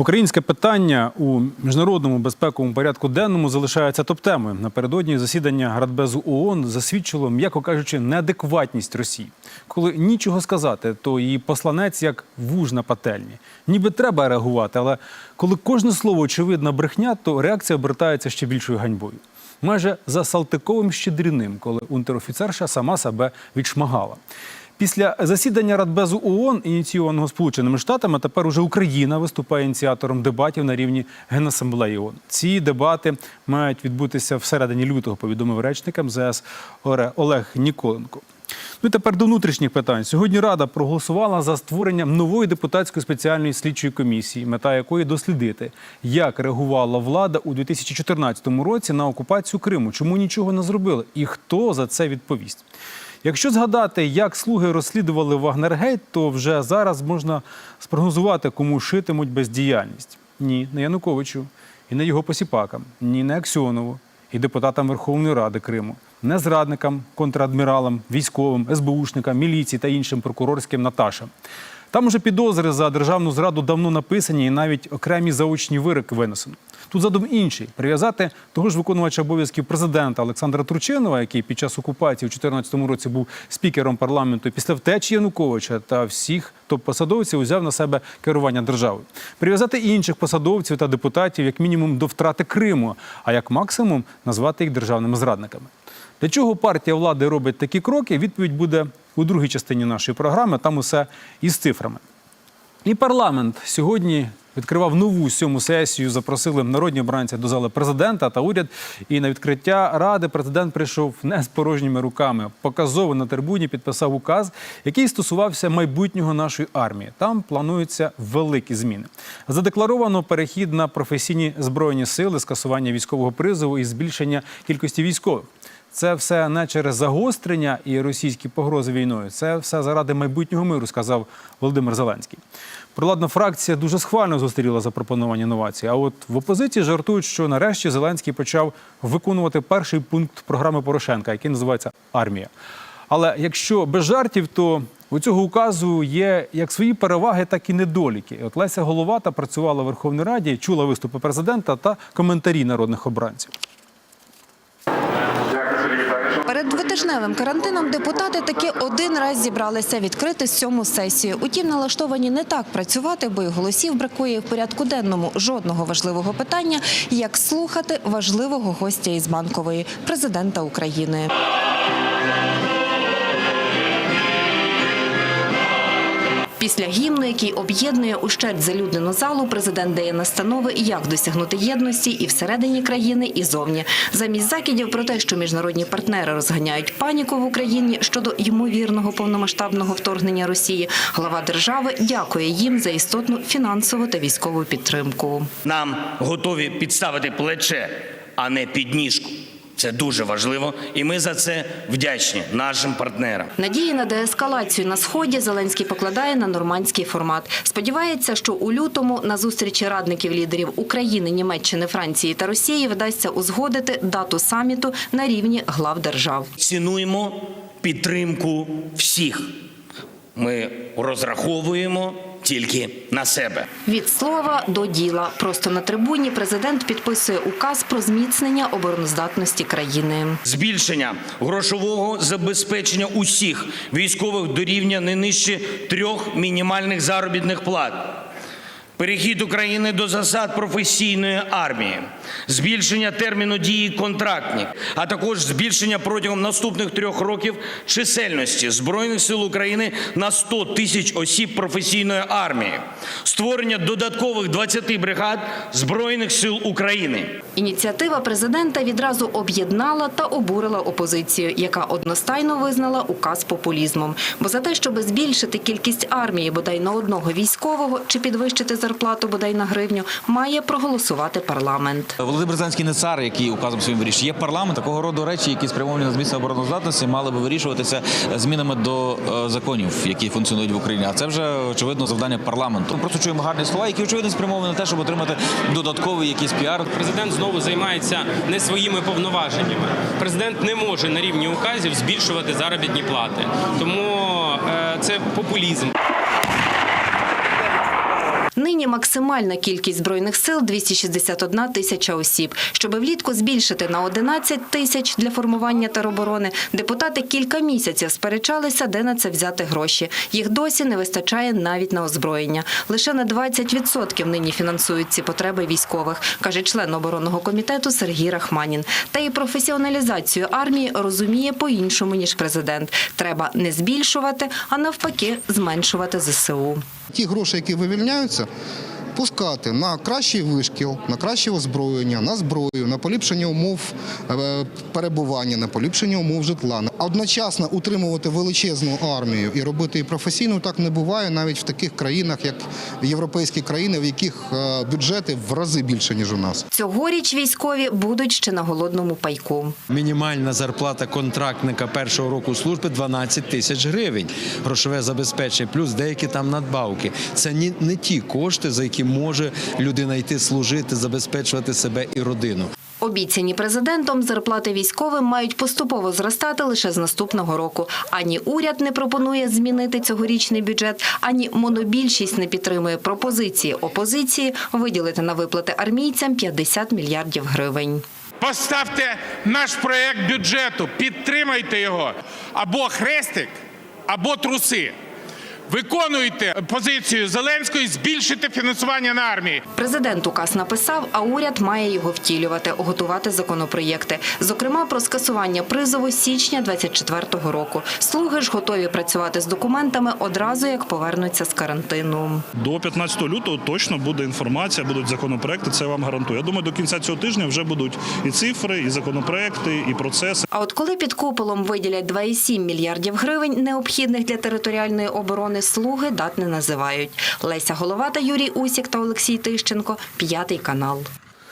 Українське питання у міжнародному безпековому порядку денному залишається топ-темою. Напередодні засідання Радбезу ООН засвідчило, м'яко кажучи, неадекватність Росії. Коли нічого сказати, то її посланець як вуж на пательні. Ніби треба реагувати, але коли кожне слово очевидна брехня, то реакція обертається ще більшою ганьбою. Майже за Салтиковим щедріним, коли унтерофіцерша сама себе відшмагала. Після засідання Радбезу ООН, ініційованого Сполученими Штатами, тепер уже Україна виступає ініціатором дебатів на рівні Генасамблеї ООН. Ці дебати мають відбутися всередині лютого, повідомив речник МЗС Олег Ніколенко. Ну і тепер до внутрішніх питань. Сьогодні Рада проголосувала за створення нової депутатської спеціальної слідчої комісії, мета якої дослідити, як реагувала влада у 2014 році на окупацію Криму, чому нічого не зробили і хто за це відповість. Якщо згадати, як слуги розслідували Вагнергейт, то вже зараз можна спрогнозувати, кому шитимуть бездіяльність. Ні, не Януковичу, і не його посіпакам, ні не Аксьонову, і депутатам Верховної Ради Криму, не зрадникам, контрадміралам, військовим, СБУшникам, міліції та іншим прокурорським Наташам. Там уже підозри за державну зраду давно написані і навіть окремі заочні вироки винесено. Тут задум інший прив'язати того ж виконувача обов'язків президента Олександра Турчинова, який під час окупації у 2014 році був спікером парламенту після втечі Януковича та всіх топ-посадовців узяв на себе керування державою. Прив'язати інших посадовців та депутатів як мінімум до втрати Криму, а як максимум назвати їх державними зрадниками. Для чого партія влади робить такі кроки? Відповідь буде у другій частині нашої програми. Там усе із цифрами. І парламент сьогодні відкривав нову сьому сесію. Запросили народні обранці до зали президента та уряд. І на відкриття ради президент прийшов не з порожніми руками. Показово на трибуні підписав указ, який стосувався майбутнього нашої армії. Там плануються великі зміни. Задекларовано перехід на професійні збройні сили, скасування військового призову і збільшення кількості військових. Це все не через загострення і російські погрози війною. Це все заради майбутнього миру, сказав Володимир Зеленський. Проладна фракція дуже схвально зустріла запропоновані новації. А от в опозиції жартують, що нарешті Зеленський почав виконувати перший пункт програми Порошенка, який називається армія. Але якщо без жартів, то у цього указу є як свої переваги, так і недоліки. От Леся Головата працювала в Верховній Раді, чула виступи президента та коментарі народних обранців. Двотижневим карантином депутати таки один раз зібралися відкрити сьому сесію. Утім, налаштовані не так працювати, бо й голосів бракує в порядку денному жодного важливого питання, як слухати важливого гостя із банкової президента України. Після гімну, який об'єднує ущерть залюднену залу, президент дає настанови, як досягнути єдності і всередині країни, і зовні. Замість закидів про те, що міжнародні партнери розганяють паніку в Україні щодо ймовірного повномасштабного вторгнення Росії, глава держави дякує їм за істотну фінансову та військову підтримку. Нам готові підставити плече, а не підніжку. Це дуже важливо, і ми за це вдячні нашим партнерам. Надії на деескалацію на сході Зеленський покладає на нормандський формат. Сподівається, що у лютому на зустрічі радників лідерів України, Німеччини, Франції та Росії вдасться узгодити дату саміту на рівні глав держав. Цінуємо підтримку всіх. Ми розраховуємо тільки на себе. Від слова до діла. Просто на трибуні президент підписує указ про зміцнення обороноздатності країни. Збільшення грошового забезпечення усіх військових до рівня не нижче трьох мінімальних заробітних плат. Перехід України до засад професійної армії, збільшення терміну дії контрактник, а також збільшення протягом наступних трьох років чисельності Збройних сил України на 100 тисяч осіб професійної армії, створення додаткових 20 бригад Збройних сил України. Ініціатива президента відразу об'єднала та обурила опозицію, яка одностайно визнала указ популізмом. Бо за те, щоб збільшити кількість армії бодай на одного військового чи підвищити зарплату бодай на гривню, має проголосувати парламент. Володимир Зеленський не цар, який указом своїм вирішує. Є парламент такого роду речі, які спрямовані на зміцнення обороноздатності, мали би вирішуватися змінами до е, законів, які функціонують в Україні. А це вже очевидно завдання парламенту. Ми просто чуємо гарні слова, які очевидно спрямовані на те, щоб отримати додатковий якийсь піар. Президент знову займається не своїми повноваженнями. Президент не може на рівні указів збільшувати заробітні плати, тому е, це популізм. Нині максимальна кількість збройних сил 261 тисяча осіб. Щоби влітку збільшити на 11 тисяч для формування тероборони, депутати кілька місяців сперечалися, де на це взяти гроші. Їх досі не вистачає навіть на озброєння. Лише на 20% нині фінансують ці потреби військових, каже член оборонного комітету Сергій Рахманін. Та і професіоналізацію армії розуміє по-іншому ніж президент. Треба не збільшувати, а навпаки, зменшувати ЗСУ. Ті гроші, які вивільняються, пускати на кращий вишкіл, на краще озброєння, на зброю, на поліпшення умов е, перебування, на поліпшення умов житла. Одночасно утримувати величезну армію і робити її професійно так не буває навіть в таких країнах, як європейські країни, в яких е, бюджети в рази більше ніж у нас. Цьогоріч військові будуть ще на голодному пайку. Мінімальна зарплата контрактника першого року служби 12 тисяч гривень. Грошове забезпечення, плюс деякі там надбавки. Це ні- не ті кошти, за які може людина йти служити, забезпечувати себе і родину. Обіцяні президентом зарплати військовим мають поступово зростати лише з наступного року. Ані уряд не пропонує змінити цьогорічний бюджет, ані монобільшість не підтримує пропозиції опозиції виділити на виплати армійцям 50 мільярдів гривень. Поставте наш проект бюджету, підтримайте його. Або хрестик, або труси. Виконуйте позицію Зеленської, збільшити фінансування на армії. Президент указ написав, а уряд має його втілювати, готувати законопроєкти. Зокрема, про скасування призову січня 24-го року. Слуги ж готові працювати з документами одразу, як повернуться з карантину. До 15 лютого точно буде інформація, будуть законопроекти. Це я вам гарантую. Я думаю, до кінця цього тижня вже будуть і цифри, і законопроекти, і процеси. А от коли під куполом виділять 2,7 мільярдів гривень, необхідних для територіальної оборони, слуги дат не називають. Леся Голова та Юрій Усік та Олексій Тищенко. П'ятий канал.